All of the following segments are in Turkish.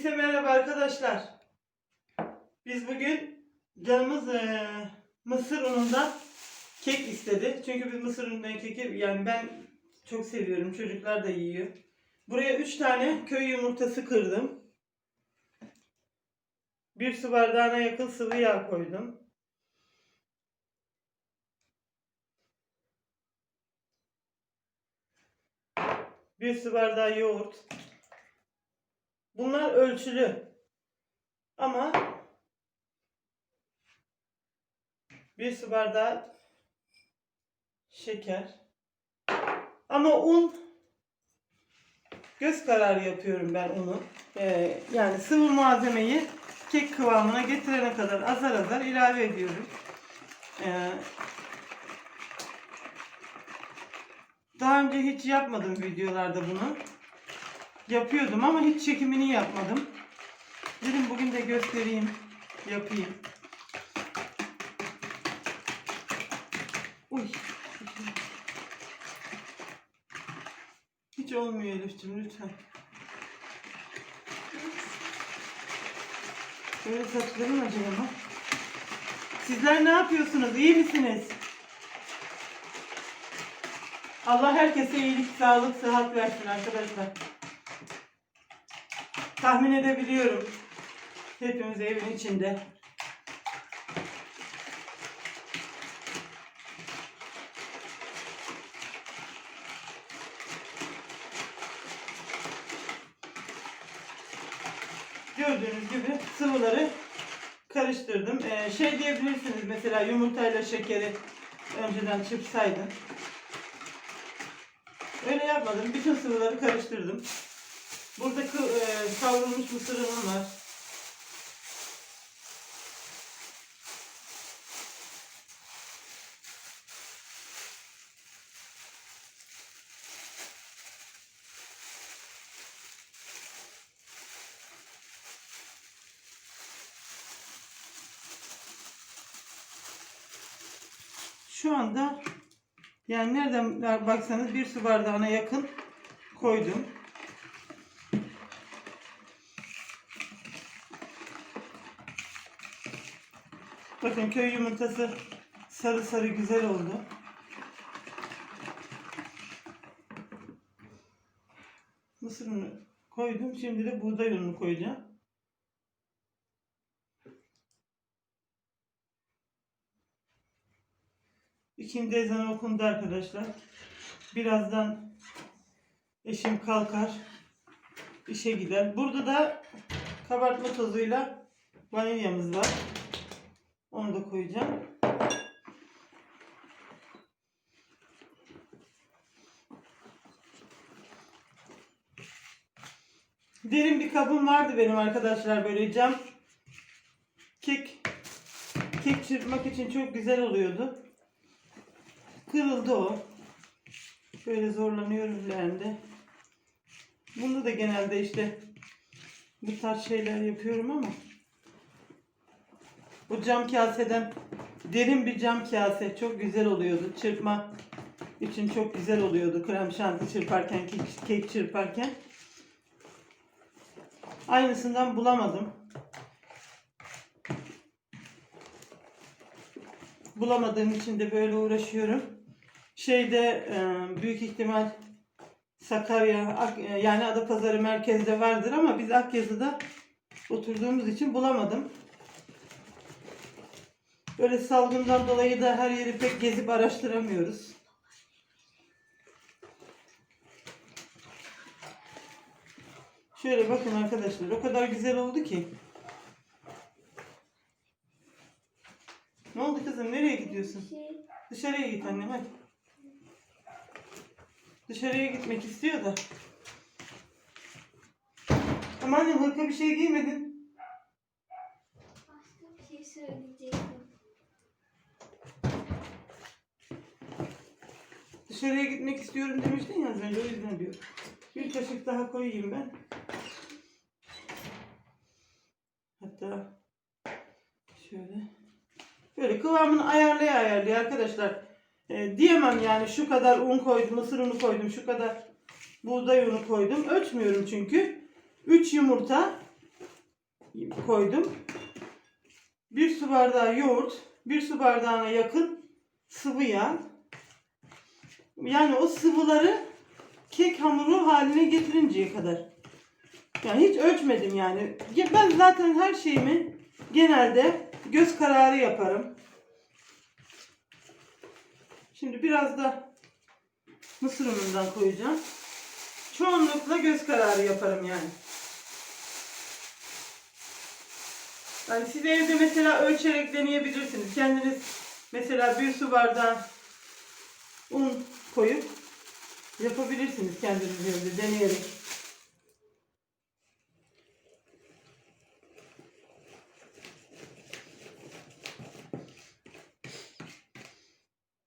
Herkese merhaba arkadaşlar. Biz bugün canımız eee, mısır unundan kek istedi. Çünkü biz mısır unundan keki yani ben çok seviyorum. Çocuklar da yiyor. Buraya 3 tane köy yumurtası kırdım. Bir su bardağına yakın sıvı yağ koydum. Bir su bardağı yoğurt. Bunlar ölçülü. Ama bir su bardağı şeker. Ama un göz kararı yapıyorum ben unu. Ee, yani sıvı malzemeyi kek kıvamına getirene kadar azar azar ilave ediyorum. Ee, daha önce hiç yapmadım videolarda bunu yapıyordum ama hiç çekimini yapmadım. Dedim bugün de göstereyim, yapayım. Uy. Hiç olmuyor Elif'ciğim lütfen. Böyle saçlarım acıyor ama. Sizler ne yapıyorsunuz? İyi misiniz? Allah herkese iyilik, sağlık, sıhhat versin arkadaşlar. Tahmin edebiliyorum. Hepimiz evin içinde. Gördüğünüz gibi sıvıları karıştırdım. Ee, şey diyebilirsiniz mesela yumurtayla şekeri önceden çırpsaydın. Öyle yapmadım. Bütün sıvıları karıştırdım. Burada e, kavrulmuş mısır unum var. Şu anda yani nereden baksanız bir su bardağına yakın koydum. Bakın köy yumurtası sarı sarı güzel oldu. Mısır unu koydum. Şimdi de buğday ununu koyacağım. İkindi ezanı okundu arkadaşlar. Birazdan eşim kalkar. işe gider. Burada da kabartma tozuyla vanilyamız var. Onu da koyacağım. Derin bir kabım vardı benim arkadaşlar böyle cam kek kek çırpmak için çok güzel oluyordu. Kırıldı o. Böyle zorlanıyorum leğende. Bunda da genelde işte bu tarz şeyler yapıyorum ama bu cam kaseden derin bir cam kase çok güzel oluyordu. Çırpma için çok güzel oluyordu. Krem şanti çırparken, kek, kek çırparken. Aynısından bulamadım. Bulamadığım için de böyle uğraşıyorum. Şeyde e, büyük ihtimal Sakarya Ak- e, yani Adapazarı merkezde vardır ama biz Akyazı'da oturduğumuz için bulamadım. Böyle salgından dolayı da her yeri pek gezip araştıramıyoruz. Şöyle bakın arkadaşlar o kadar güzel oldu ki. Ne oldu kızım nereye gidiyorsun? Şey, Dışarıya git annem hadi. Dışarıya gitmek istiyor da. Ama annem hırka bir şey giymedin. başka bir şey söyleyecektim. Dışarıya gitmek istiyorum demiştin ya az önce o yüzden diyorum. Bir kaşık daha koyayım ben. Hatta şöyle. Böyle kıvamını ayarlaya ayarlaya arkadaşlar. Ee, diyemem yani şu kadar un koydum, mısır unu koydum, şu kadar buğday unu koydum. Ölçmüyorum çünkü. 3 yumurta, koydum. Bir su bardağı yoğurt, bir su bardağına yakın sıvı yağ. Yani o sıvıları kek hamuru haline getirinceye kadar. Yani hiç ölçmedim yani. Ya Ben zaten her şeyimi genelde göz kararı yaparım. Şimdi biraz da mısır unundan koyacağım. Çoğunlukla göz kararı yaparım yani. Yani siz evde mesela ölçerek deneyebilirsiniz. Kendiniz mesela bir su bardağı un koyup yapabilirsiniz kendiniz evde deneyerek.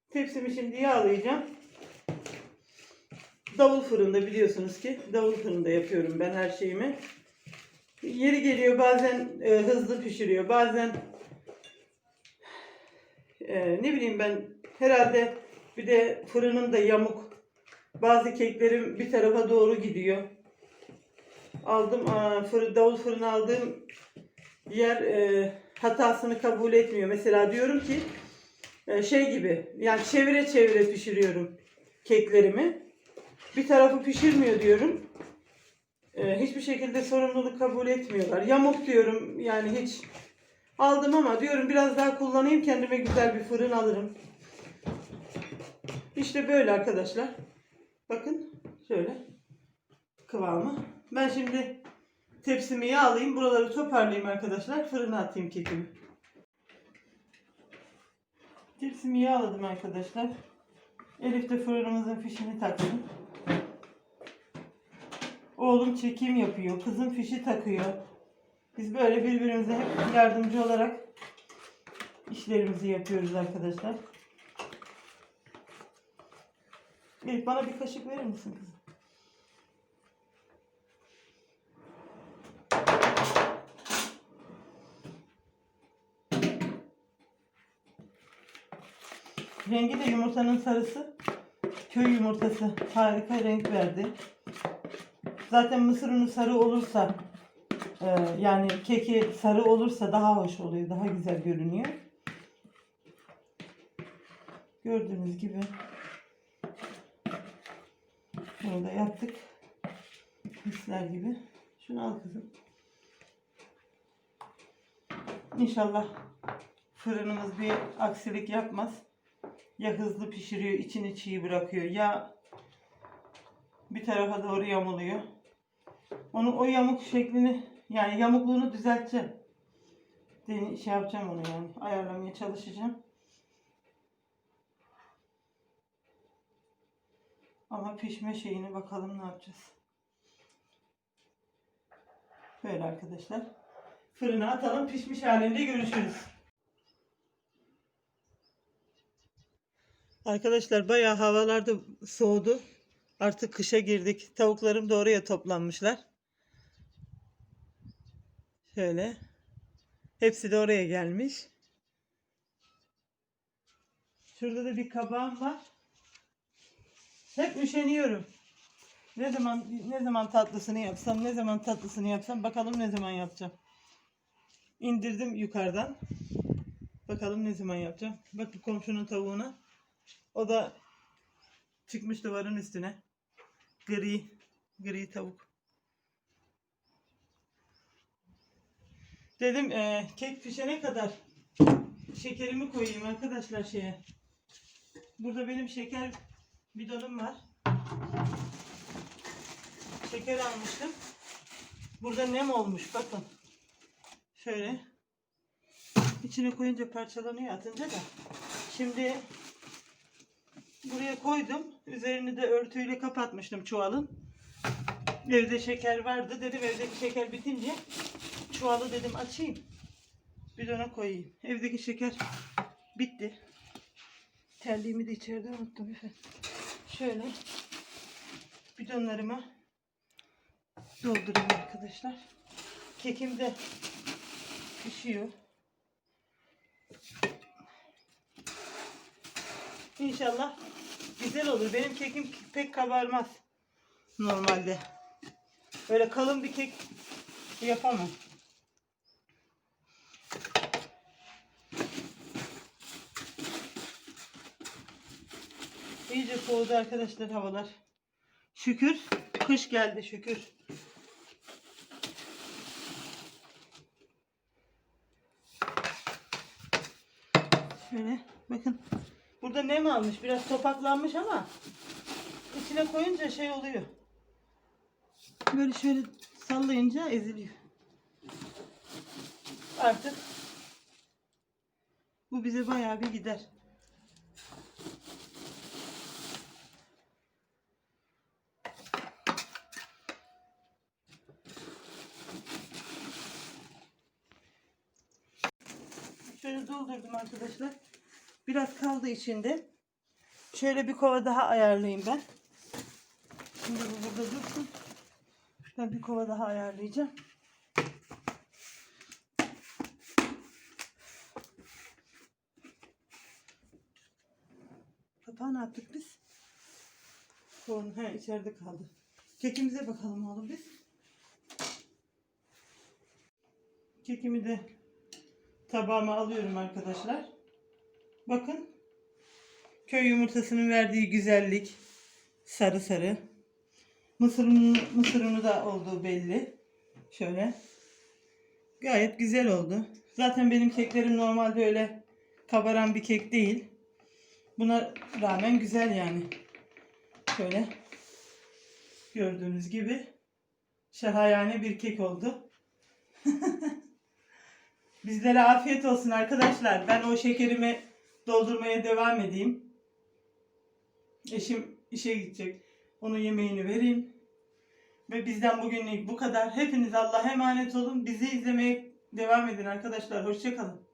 Tepsimi şimdi yağlayacağım. Davul fırında biliyorsunuz ki davul fırında yapıyorum ben her şeyimi. Yeri geliyor bazen e, hızlı pişiriyor bazen e, ne bileyim ben herhalde bir de fırınım da yamuk. Bazı keklerim bir tarafa doğru gidiyor. Aldım aa, fırın, davul fırına aldığım yer e, hatasını kabul etmiyor. Mesela diyorum ki e, şey gibi yani çevire çevire pişiriyorum keklerimi. Bir tarafı pişirmiyor diyorum. E, hiçbir şekilde sorumluluk kabul etmiyorlar. Yamuk diyorum yani hiç aldım ama diyorum biraz daha kullanayım kendime güzel bir fırın alırım. İşte böyle arkadaşlar. Bakın şöyle kıvamı. Ben şimdi tepsimi yağlayayım. Buraları toparlayayım arkadaşlar. Fırına atayım kekimi. Tepsimi yağladım arkadaşlar. Elif de fırınımızın fişini taktım. Oğlum çekim yapıyor. Kızım fişi takıyor. Biz böyle birbirimize hep yardımcı olarak işlerimizi yapıyoruz arkadaşlar. Elif bana bir kaşık verir misin kızım? Rengi de yumurtanın sarısı. Köy yumurtası harika renk verdi. Zaten mısır unu sarı olursa e, yani keki sarı olursa daha hoş oluyor. Daha güzel görünüyor. Gördüğünüz gibi da yaptık. Misler gibi. Şunu al kızım. İnşallah fırınımız bir aksilik yapmaz. Ya hızlı pişiriyor, içini çiğ bırakıyor ya bir tarafa doğru yamuluyor. Onu o yamuk şeklini yani yamukluğunu düzelteceğim. Deni, şey yapacağım onu yani ayarlamaya çalışacağım. Ama pişme şeyini bakalım ne yapacağız. Böyle arkadaşlar. Fırına atalım pişmiş halinde görüşürüz. Arkadaşlar bayağı havalarda soğudu. Artık kışa girdik. Tavuklarım da oraya toplanmışlar. Şöyle. Hepsi de oraya gelmiş. Şurada da bir kabağım var. Hep üşeniyorum. Ne zaman ne zaman tatlısını yapsam, ne zaman tatlısını yapsam bakalım ne zaman yapacağım. İndirdim yukarıdan. Bakalım ne zaman yapacağım. Bak bu komşunun tavuğuna. O da çıkmış duvarın üstüne. Gri, gri tavuk. Dedim eee, kek pişene kadar şekerimi koyayım arkadaşlar şeye. Burada benim şeker bidonum var. Şeker almıştım. Burada nem olmuş bakın. Şöyle. İçine koyunca parçalanıyor atınca da. Şimdi buraya koydum. Üzerini de örtüyle kapatmıştım çuvalın. Evde şeker vardı. Dedim evdeki şeker bitince çuvalı dedim açayım. Bidona koyayım. Evdeki şeker bitti. Terliğimi de içeride unuttum efendim. Şöyle bidonlarıma doldurayım arkadaşlar. Kekim de pişiyor. İnşallah güzel olur. Benim kekim pek kabarmaz normalde. Böyle kalın bir kek yapamam. İyice soğudu arkadaşlar havalar. Şükür kış geldi şükür. Şöyle bakın. Burada nem almış. Biraz topaklanmış ama içine koyunca şey oluyor. Böyle şöyle sallayınca eziliyor. Artık bu bize bayağı bir gider. Doldurdum arkadaşlar. Biraz kaldı içinde. Şöyle bir kova daha ayarlayayım ben. Şimdi bu burada dursun. Ben bir kova daha ayarlayacağım. Kapağı ne yaptık biz? Kovanın he, içeride kaldı. Kekimize bakalım oğlum biz. Kekimi de tabağıma alıyorum arkadaşlar. Bakın. Köy yumurtasının verdiği güzellik. Sarı sarı. Mısır unu, mısır unu da olduğu belli. Şöyle. Gayet güzel oldu. Zaten benim keklerim normalde öyle kabaran bir kek değil. Buna rağmen güzel yani. Şöyle. Gördüğünüz gibi şahane bir kek oldu. Bizlere afiyet olsun arkadaşlar. Ben o şekerimi doldurmaya devam edeyim. Eşim işe gidecek. Onun yemeğini vereyim. Ve bizden bugünlük bu kadar. Hepiniz Allah'a emanet olun. Bizi izlemeye devam edin arkadaşlar. Hoşçakalın.